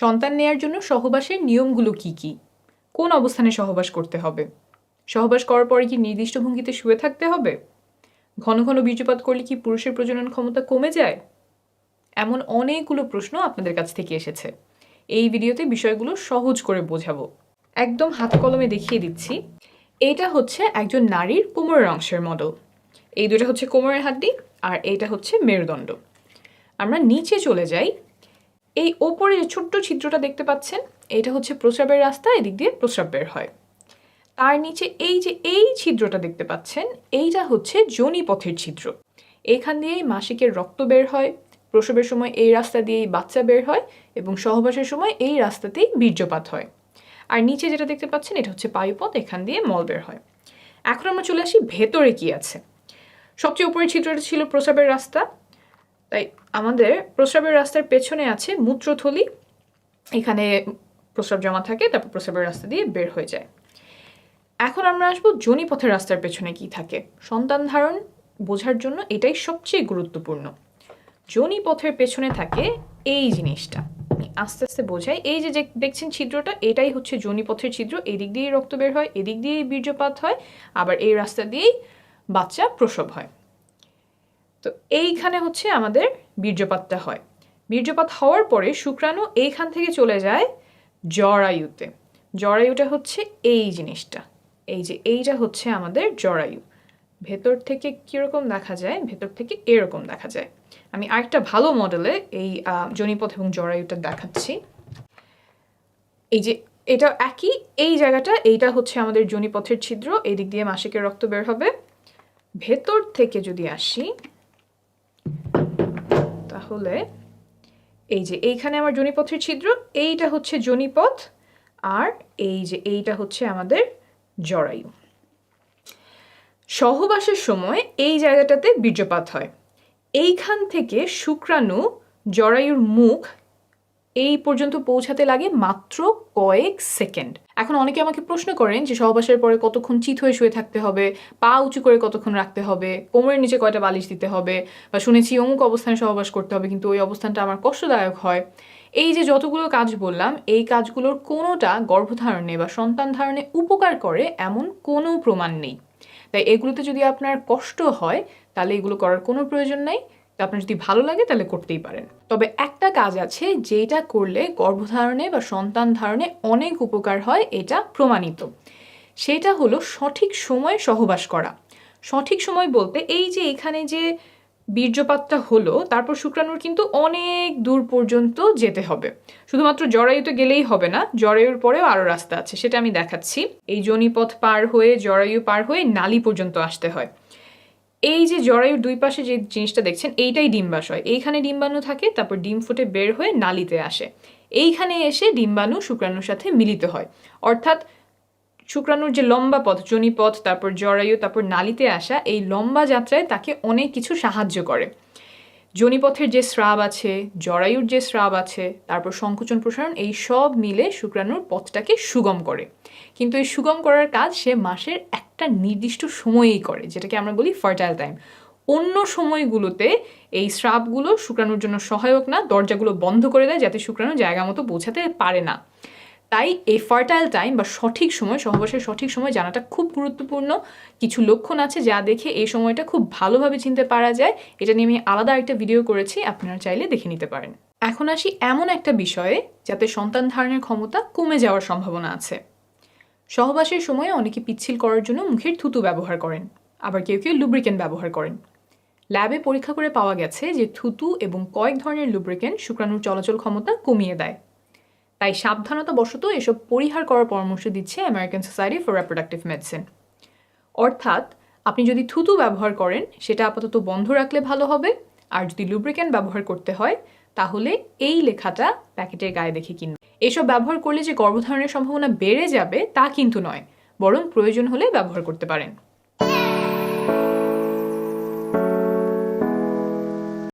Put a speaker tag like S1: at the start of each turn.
S1: সন্তান নেয়ার জন্য সহবাসের নিয়মগুলো কি কি? কোন অবস্থানে সহবাস করতে হবে? সহবাস করার পরে কি নির্দিষ্ট ভঙ্গিতে শুয়ে থাকতে হবে? ঘন ঘন বীর্যপাত করলে কি পুরুষের প্রজনন ক্ষমতা কমে যায়? এমন অনেকগুলো প্রশ্ন আপনাদের কাছ থেকে এসেছে। এই ভিডিওতে বিষয়গুলো সহজ করে বোঝাবো। একদম হাত কলমে দেখিয়ে দিচ্ছি। এটা হচ্ছে একজন নারীর কোমরের অংশের মডেল। এই দুটো হচ্ছে কোমরের হাড্ডি আর এইটা হচ্ছে মেরুদণ্ড। আমরা নিচে চলে যাই। এই ওপরে যে ছোট্ট ছিদ্রটা দেখতে পাচ্ছেন, এটা হচ্ছে প্রস্রাবের রাস্তা, এদিক দিয়ে প্রস্রাব বের হয়। তার নিচে এই যে এই ছিদ্রটা দেখতে পাচ্ছেন, এইটা হচ্ছে যোনিপথের ছিদ্র। এখান দিয়েই মাসিকের রক্ত বের হয়, প্রসবের সময় এই রাস্তা দিয়েই বাচ্চা বের হয় এবং সহবাসের সময় এই রাস্তাতেই বীর্যপাত হয়। আর নিচে যেটা দেখতে পাচ্ছেন, এটা হচ্ছে পায়ুপথ এখান দিয়ে মল বের হয়। এখন আমরা চলে আসি ভেতরে কি আছে। সবচেয়ে উপরের ছিদ্রটা ছিল প্রসাবের রাস্তা, তাই আমাদের প্রস্রাবের রাস্তার পেছনে আছে মূত্রথলি। এখানে প্রস্রাব জমা থাকে, তারপর প্রস্রাবের রাস্তা দিয়ে বের হয়ে যায়। এখন আমরা আসব জনিপথের রাস্তার পেছনে কি থাকে। সন্তান ধারণ বোঝার জন্য এটাই সবচেয়ে গুরুত্বপূর্ণ। জনিপথের পেছনে থাকে এই জিনিসটা। আস্তে আস্তে বোঝাই। এই যে দেখছেন ছিদ্রটা, এটাই হচ্ছে জনিপথের ছিদ্র। এদিক দিয়েই রক্ত বের হয়, এদিক দিয়েই বীর্যপাত হয়, আবার এই রাস্তা দিয়েই বাচ্চা প্রসব হয়। তো এইখানে হচ্ছে আমাদের বীর্যপাতটা হয়। বীর্যপাত হওয়ার পরে শুক্রাণু এইখান থেকে চলে যায় জরায়ুতে। জরায়ুটা হচ্ছে এই জিনিসটা। এই যে এইটা হচ্ছে আমাদের জরায়ু। ভেতর থেকে কীরকম দেখা যায়? ভেতর থেকে এরকম দেখা যায়। আমি আরেকটা ভালো মডেলে এই জনিপথ এবং জরায়ুটা দেখাচ্ছি। এই যে এটা একই, এই জায়গাটা, এইটা হচ্ছে আমাদের জনিপথের ছিদ্র। এই দিক দিয়ে মাসিকের রক্ত বের হবে। ভেতর থেকে যদি আসি তাহলে এই যে এইখানে আমার জনিপথের ছিদ্র, এইটা হচ্ছে জনিপথ আর এই যে এইটা হচ্ছে আমাদের জরায়ু। সহবাসের সময় এই জায়গাটাতে বীর্যপাত হয়। এইখান থেকে শুক্রাণু জরায়ুর মুখ এই পর্যন্ত পৌঁছাতে লাগে মাত্র কয়েক সেকেন্ড। এখন অনেকে আমাকে প্রশ্ন করেন যে সহবাসের পরে কতক্ষণ চিত হয়ে শুয়ে থাকতে হবে, পা উঁচু করে কতক্ষণ রাখতে হবে, কোমরের নিচে কয়টা বালিশ দিতে হবে বা শুনেছি অমুক অবস্থানে সহবাস করতে হবে কিন্তু ওই অবস্থানটা আমার কষ্টদায়ক হয়। এই যে যতগুলো কাজ বললাম, এই কাজগুলোর কোনোটা গর্ভধারণে বা সন্তান ধারণে উপকার করে এমন কোনো প্রমাণ নেই। তাই এগুলোতে যদি আপনার কষ্ট হয়, তাহলে এগুলো করার কোনো প্রয়োজন নাই। তা আপনার যদি ভালো লাগে তাহলে করতেই পারেন। তবে একটা কাজ আছে যেটা করলে গর্ভধারণে বা সন্তান ধারণে অনেক উপকার হয়, এটা প্রমাণিত। সেটা হলো সঠিক সময়ে সহবাস করা। সঠিক সময় বলতে এই যে এখানে যে বীর্যপাতটা হলো, তারপর শুক্রাণুর কিন্তু অনেক দূর পর্যন্ত যেতে হবে। শুধুমাত্র জরায়ুতে গেলেই হবে না, জরায়ুর পরেও আরও রাস্তা আছে, সেটা আমি দেখাচ্ছি। এই জনিপথ পার হয়ে, জরায়ু পার হয়ে নালী পর্যন্ত আসতে হয়। এই যে জরায়ুর দুই পাশে যে জিনিসটা দেখছেন, এইটাই ডিম্বাশয় এইখানে ডিম্বাণু থাকে, তারপর ডিম ফুটে বের হয়ে নালিতে আসে। এইখানে এসে ডিম্বাণু শুক্রাণুর সাথে মিলিত হয়। অর্থাৎ শুক্রাণুর যে লম্বা পথ, জনিপথ, তারপর জরায়ু, তারপর নালিতে আসা, এই লম্বা যাত্রায় তাকে অনেক কিছু সাহায্য করে। জনিপথের যে স্রাব আছে, জরায়ুর যে স্রাব আছে, তারপর সংকোচন, প্রসারণ, এই সব মিলে শুক্রাণুর পথটাকে সুগম করে। কিন্তু এই সুগম করার কাজ সে মাসের একটা নির্দিষ্ট সময়েই করে, যেটাকে আমরা বলি ফার্টাইল টাইম। অন্য সময়গুলোতে এই স্রাবগুলো শুক্রাণুর জন্য সহায়ক না, দরজাগুলো বন্ধ করে দেয় যাতে শুক্রাণু জায়গা মতো পৌঁছাতে পারে না। তাই এই ফার্টাইল টাইম বা সঠিক সময়, সহবাসের সঠিক সময় জানাটা খুব গুরুত্বপূর্ণ। কিছু লক্ষণ আছে যা দেখে এই সময়টা খুব ভালোভাবে চিনতে পারা যায়। এটা নিয়ে আমি আলাদা একটা ভিডিও করেছি, আপনারা চাইলে দেখে নিতে পারেন। এখন আসি এমন একটা বিষয়ে যাতে সন্তান ধারণের ক্ষমতা কমে যাওয়ার সম্ভাবনা আছে। সহবাসের সময় অনেকে পিচ্ছিল করার জন্য মুখের থুতু ব্যবহার করেন, আবার কেউ কেউ লুব্রিকেন্ট ব্যবহার করেন। ল্যাবে পরীক্ষা করে পাওয়া গেছে যে থুতু এবং কয়েক ধরনের লুব্রিকেন্ট শুক্রাণুর চলাচল ক্ষমতা কমিয়ে দেয়। তাই সাবধানতা বশত এসব পরিহার করার পরামর্শ দিচ্ছে American Society for Reproductive Medicine অর্থাৎ আপনি যদি থুতু ব্যবহার করেন, সেটা আপাতত বন্ধ রাখলে ভালো হবে। আর যদি লুব্রিকেন্ট ব্যবহার করতে হয়, তাহলে এই লেখাটা প্যাকেটের গায়ে দেখে কিনবে এসব ব্যবহার করলে যে গর্ভধারণের সম্ভাবনা বেড়ে যাবে, তা কিন্তু নয়। বরং প্রয়োজন হলে ব্যবহার করতে পারেন।